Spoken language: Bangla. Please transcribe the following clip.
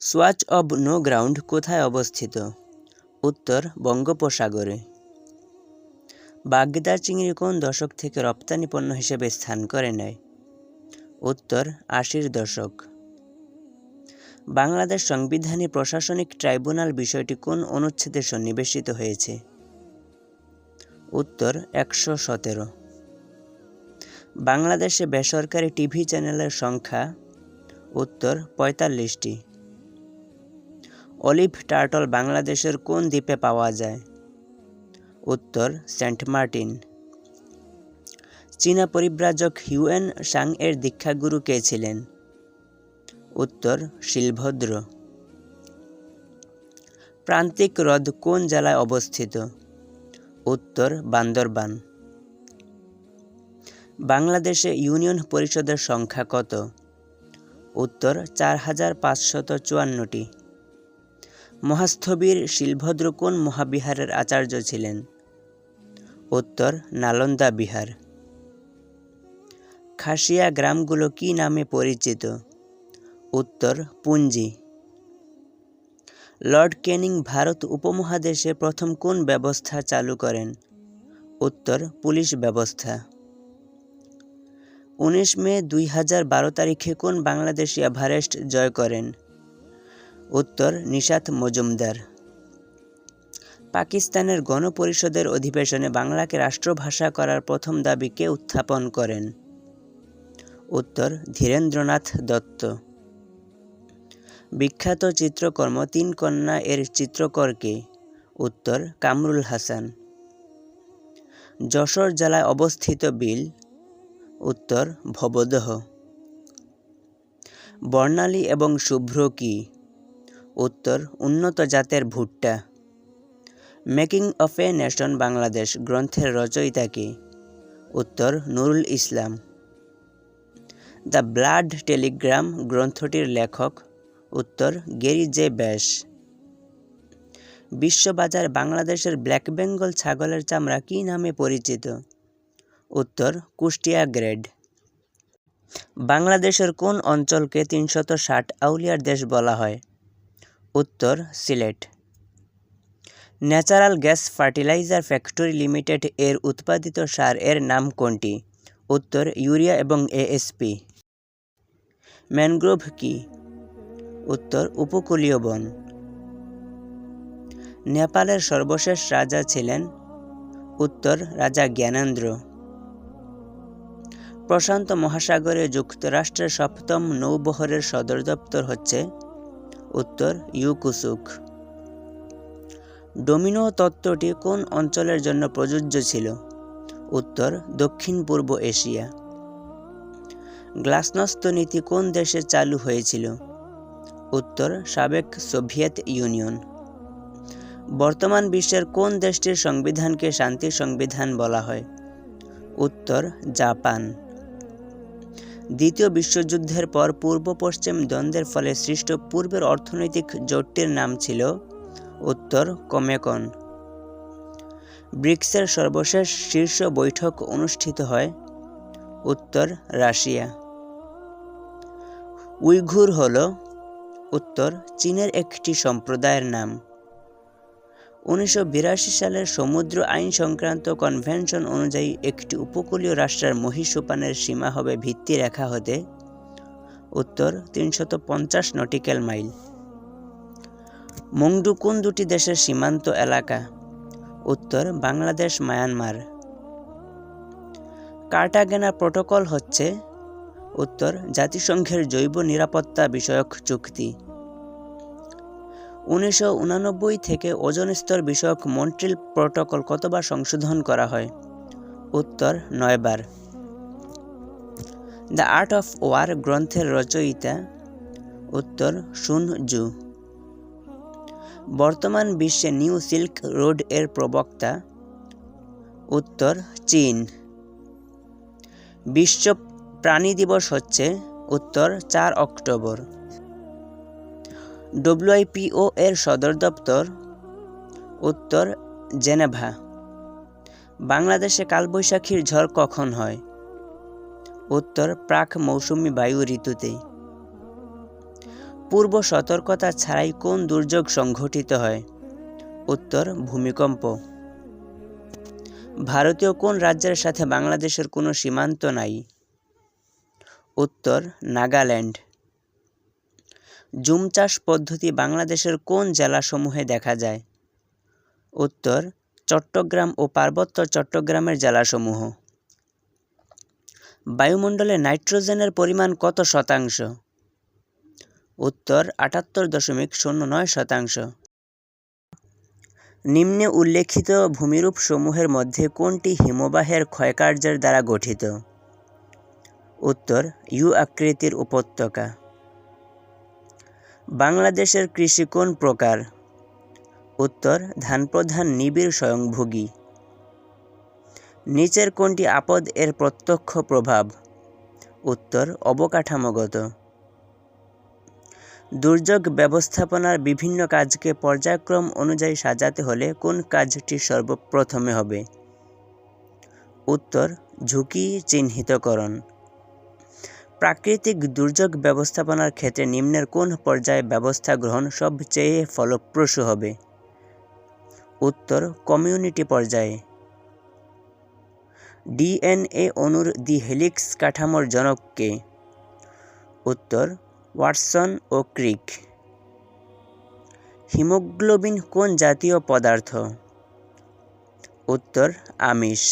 সোয়াচ অব নো গ্রাউন্ড কোথায় অবস্থিত? উত্তর, বঙ্গোপসাগরে। বাগদা চিংড়ি কোন দশক থেকে রপ্তানি পণ্য হিসেবে স্থান করে নেয়? উত্তর, আশির দশক। বাংলাদেশ সংবিধানে প্রশাসনিক ট্রাইব্যুনাল বিষয়টি কোন অনুচ্ছেদে সন্নিবেশিত হয়েছে? উত্তর, একশো সতেরো। বাংলাদেশে বেসরকারি টিভি চ্যানেলের সংখ্যা, উত্তর, পঁয়তাল্লিশটি। অলিভ টার্টল বাংলাদেশের কোন দ্বীপে পাওয়া যায়? উত্তর, সেন্ট মার্টিন। চীনা পরিব্রাজক হিউয়েন সাং এর দীক্ষাগুরু কে ছিলেন? উত্তর, শিলভদ্র। প্রান্তিক হ্রদ কোন জেলায় অবস্থিত? উত্তর, বান্দরবান। বাংলাদেশে ইউনিয়ন পরিষদের সংখ্যা কত? উত্তর, চার হাজার পাঁচশত চুয়ান্নটি। মহাস্থবির শিলভদ্র কোন মহাবিহারের আচার্য ছিলেন। উত্তর, নালন্দা বিহার। খাসিয়া গ্রামগুলো কি নামে পরিচিত? উত্তর, পুঞ্জি। লর্ড ক্যানিং ভারত উপমহাদেশে প্রথম কোন ব্যবস্থা চালু করেন? উত্তর, পুলিশ ব্যবস্থা। উনিশ মে দুই হাজার বারো তারিখে কোন বাংলাদেশি এভারেস্ট জয় করেন? উত্তর, নিশাত মজুমদার। পাকিস্তানের গণপরিষদের অধিবেশনে বাংলাকে রাষ্ট্রভাষা করার প্রথম দাবি কে উত্থাপন করেন? উত্তর, ধীরেন্দ্রনাথ দত্ত। বিখ্যাত চিত্রকর্ম তিন কন্যা এর চিত্রকরকে উত্তর, কামরুল হাসান। যশোর জেলায় অবস্থিত বিল। উত্তর, ভবদহ। বর্ণালী এবং শুভ্র কি? উত্তর, উন্নত জাতের ভুট্টা। Making of a nation Bangladesh গ্রন্থের রচয়িতা কি? উত্তর, Nurul Islam. The blood telegram গ্রন্থটির লেখক। উত্তর, গেরি জে ব্যাস। বিশ্ববাজার বাংলাদেশের ব্ল্যাক বেঙ্গল ছাগলের চামড়া কী নামে পরিচিত? উত্তর, কুষ্টিয়া গ্রেড। বাংলাদেশের কোন অঞ্চলকে তিনশত ষাট আউলিয়ার দেশ বলা হয়? উত্তর, Sylhet. Natural gas fertiliser factory limited এর উৎপাদিত সার এর নাম কোনটি? উত্তর, ইউরিয়া এবং এএসপি। ম্যানগ্রোভ কি? উত্তর, উপকূলীয় বন। নেপালের সর্বশেষ রাজা ছিলেন। উত্তর, রাজা জ্ঞানেন্দ্র। প্রশান্ত মহাসাগরে যুক্তরাষ্ট্রের সপ্তম নৌবহরের সদর দপ্তর হচ্ছে উত্তর, ইউকুসুক। ডোমিনো তত্ত্বটি কোন অঞ্চলের জন্য প্রযোজ্য ছিল? উত্তর, দক্ষিণ পূর্ব এশিয়া। গ্লাসনস্ত নীতি কোন দেশে চালু হয়েছিল? উত্তর, সাবেক সোভিয়েত ইউনিয়ন। বর্তমান বিশ্বের কোন দেশটির সংবিধানকে শান্তি সংবিধান বলা হয়? উত্তর, জাপান। দ্বিতীয় বিশ্বযুদ্ধের পর পূর্ব পশ্চিম দ্বন্দ্বের ফলে সৃষ্ট পূর্বের অর্থনৈতিক জোটটির নাম ছিল উত্তর কমেকন। ব্রিক্সের সর্বশেষ শীর্ষ বৈঠক অনুষ্ঠিত হয় উত্তর রাশিয়া। উইঘুর হল উত্তর চীনের একটি সম্প্রদায়ের নাম। উনিশশো বিরাশি সালের সমুদ্র আইন সংক্রান্ত কনভেনশন অনুযায়ী একটি উপকূলীয় রাষ্ট্রের মহীসোপানের সীমা হবে ভিত্তি রেখা হতে। উত্তর, তিনশত পঞ্চাশ নটিক্যাল মাইল। মংডু কোন দুটি দেশের সীমান্ত এলাকা? উত্তর, বাংলাদেশ, মায়ানমার। কার্টাগেনা প্রোটোকল হচ্ছে, উত্তর, জাতিসংঘের জৈব নিরাপত্তা বিষয়ক চুক্তি। উনিশশো থেকে ওজন স্তর বিষয়ক মন্ট্রিল প্রোটোকল কতবার সংশোধন করা হয়? উত্তর, নয়বার। দ্য আর্ট অফ ওয়ার গ্রন্থের রচয়িতা। উত্তর শুন জু বর্তমান বিশ্বে নিউ সিল্ক রোডের প্রবক্তা। উত্তর, চীন। বিশ্ব প্রাণী দিবস হচ্ছে, উত্তর, চার অক্টোবর। ডব্লিউআইপিও এর সদর দপ্তর উত্তর জেনেভা। বাংলাদেশে কালবৈশাখীর ঝড় কখন হয়? উত্তর, প্রাক মৌসুমি বায়ু ঋতুতে। পূর্ব সতর্কতা ছাড়াই কোন দুর্যোগ সংঘটিত হয়? উত্তর, ভূমিকম্প। ভারতীয় কোন রাজ্যের সাথে বাংলাদেশের কোনো সীমান্ত নাই? উত্তর, নাগাল্যান্ড। জুম চাষ পদ্ধতি বাংলাদেশের কোন জেলাসমূহে দেখা যায়? উত্তর, চট্টগ্রাম ও পার্বত্য চট্টগ্রামের জেলাসমূহ। বায়ুমণ্ডলে নাইট্রোজেনের পরিমাণ কত শতাংশ? উত্তর, আটাত্তর দশমিক শূন্য নয় শতাংশ। নিম্নে উল্লেখিত ভূমিরূপসমূহের মধ্যে কোনটি হিমবাহের ক্ষয়কার্যের দ্বারা গঠিত? উত্তর, ইউ আকৃতির উপত্যকা। বাংলাদেশের কৃষি কোন প্রকার? উত্তর ধান প্রধান নিবিড় স্বয়ংভোগী। নিচের কোনটি আপদ এর প্রত্যক্ষ প্রভাব? উত্তর, অবকাঠামোগত। দুর্যোগ ব্যবস্থাপনার বিভিন্ন কাজকে পর্যায়ক্রম অনুযায়ী সাজাতে হলে কোন কাজটি সর্বপ্রথমে হবে? উত্তর, ঝুঁকি চিহ্নিতকরণ। প্রাকৃতিক দুর্যোগ ব্যবস্থাপনার ক্ষেত্রে নিম্নের কোন পর্যায়ে ব্যবস্থা গ্রহণ সবচেয়ে ফলপ্রসূ হবে? উত্তর, কমিউনিটি পর্যায়ে। ডিএনএ অণুর দি হেলিক্স কাঠামোর জনককে উত্তর, ওয়াটসন ও ক্রিক। হিমোগ্লোবিন কোন জাতীয় পদার্থ? উত্তর, আমিষ।